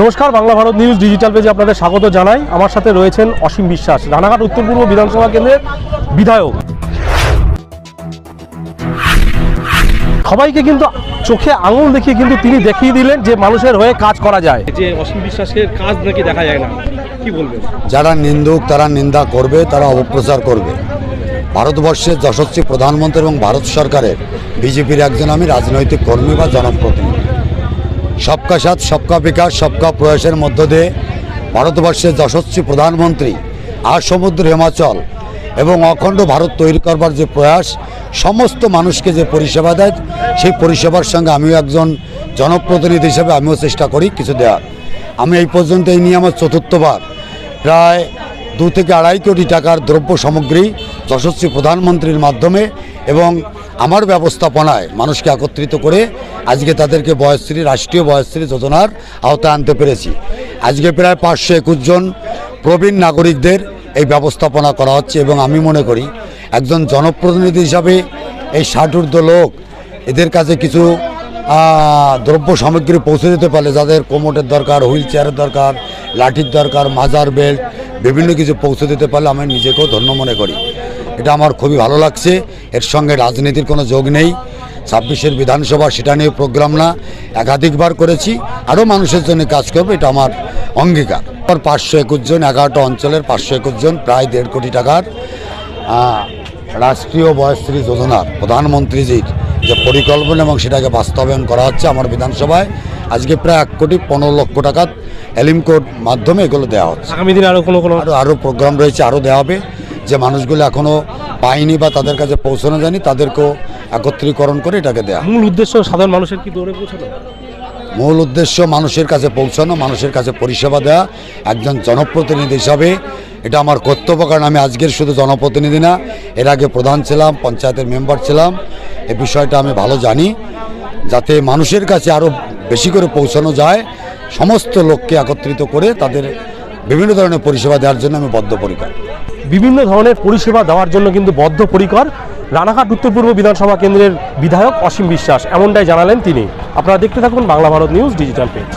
নমস্কার Bangla Bharat news digital পেজে আপনাদের স্বাগত জানাই। আমার সাথে রয়েছেন অসীম বিশ্বাস রানাঘাট উত্তর পূর্ব বিধানসভা কেন্দ্রের বিধায়ক। সবাইকে কিন্তু চোখে আঙুল দেখিয়ে কিন্তু তিনি দেখিয়ে দিলেন যে মানুষের হয়ে কাজ করা যায়। যে অসীম বিশ্বাসের কাজ নাকি দেখা যায় না কি বলবেন? যারা নিন্দুক তারা নিন্দা করবে তারা অপপ্রচার করবে। ভারতবর্ষের যশস্বী প্রধানমন্ত্রী এবং ভারত সরকারের বিজেপির একজন আমি রাজনৈতিক কর্মী বা জনপ্রতিনিধি। সবকা সাথ, সবকা বিকাশ, সবকা প্রয়াসের মধ্য দিয়ে ভারতবর্ষের যশস্বী প্রধানমন্ত্রী আর সমুদ্র হিমাচল এবং অখণ্ড ভারত তৈরি করবার যে প্রয়াস, সমস্ত মানুষকে যে পরিষেবা দেয়, সেই পরিষেবার সঙ্গে আমিও একজন জনপ্রতিনিধি হিসেবে আমিও চেষ্টা করি কিছু দেওয়ার। আমি এই পর্যন্ত এই নিয়ে আমার চতুর্থবার, প্রায় দু থেকে আড়াই কোটি টাকার দ্রব্য সামগ্রী যশস্বী প্রধানমন্ত্রীর মাধ্যমে এবং আমার ব্যবস্থাপনায় মানুষকে একত্রিত করে আজকে তাদেরকে বয়শ্রী রাষ্ট্রীয় বয়শ্রী যোজনার আওতায় আনতে পেরেছি। আজকে প্রায় পাঁচশো একুশ জন প্রবীণ নাগরিকদের এই ব্যবস্থাপনা করা হচ্ছে এবং আমি মনে করি একজন জনপ্রতিনিধি হিসাবে এই ষাটূর্ধ্ব লোক এদের কাছে কিছু দ্রব্য সামগ্রী পৌঁছে দিতে পারলে, যাদের কোমোটের দরকার, হুইল চেয়ারের দরকার লাঠির দরকার, মাজার বেল্ট, বিভিন্ন কিছু পৌঁছে দিতে পারলে আমি নিজেকেও ধন্য মনে করি। এটা আমার খুবই ভালো লাগছে। এর সঙ্গে রাজনীতির কোনো যোগ নেই। ছাব্বিশের বিধানসভা, সেটা নিয়ে প্রোগ্রাম না। একাধিকবার করেছি। আরও মানুষের জন্য কাজ করব, এটা আমার অঙ্গীকার। আর পাঁচশো একুশ জন, এগারোটা অঞ্চলের পাঁচশো একুশ জন, প্রায় দেড় কোটি টাকার রাষ্ট্রীয় বয়শ্রী যোজনার প্রধানমন্ত্রীজির যে পরিকল্পনা এবং সেটাকে বাস্তবায়ন করা হচ্ছে আমার বিধানসভায় আজকে প্রায় এক কোটি পনেরো লক্ষ টাকা এলিমকোড মাধ্যমে এগুলো দেওয়া হচ্ছে। আগামী দিনে আরও কোনো কোনো আরও আরও প্রোগ্রাম রয়েছে আরও দেওয়া হবে। যে মানুষগুলো এখনও পায়নি বা তাদের কাছে পৌঁছানো যায়নি তাদেরকেও একত্রীকরণ করে এটাকে দেওয়া মূল উদ্দেশ্য সাধারণ মানুষের কি দৌড়ে পৌঁছানো? মূল উদ্দেশ্য মানুষের কাছে পৌঁছানো মানুষের কাছে পরিষেবা দেওয়া একজন জনপ্রতিনিধি হিসাবে। এটা আমার কর্তব্য কারণ আমি আজকের শুধু জনপ্রতিনিধি না এর আগে প্রধান ছিলাম পঞ্চায়েতের মেম্বার ছিলাম। এ বিষয়টা আমি ভালো জানি। যাতে মানুষের কাছে আরও বেশি করে পৌঁছানো যায়, সমস্ত লোককে একত্রিত করে তাদের বিভিন্ন ধরনের পরিষেবা দেওয়ার জন্য আমি বদ্ধপরিকর। বিভিন্ন ধরনের পরিষেবা দেওয়ার জন্য কিন্তু বদ্ধপরিকর। রানাঘাট, উত্তর পূর্ব বিধানসভা কেন্দ্রের বিধায়ক অসীম বিশ্বাস, এমনটাই জানালেন তিনি। আপনারা দেখতে থাকুন Bangla Bharat news digital page.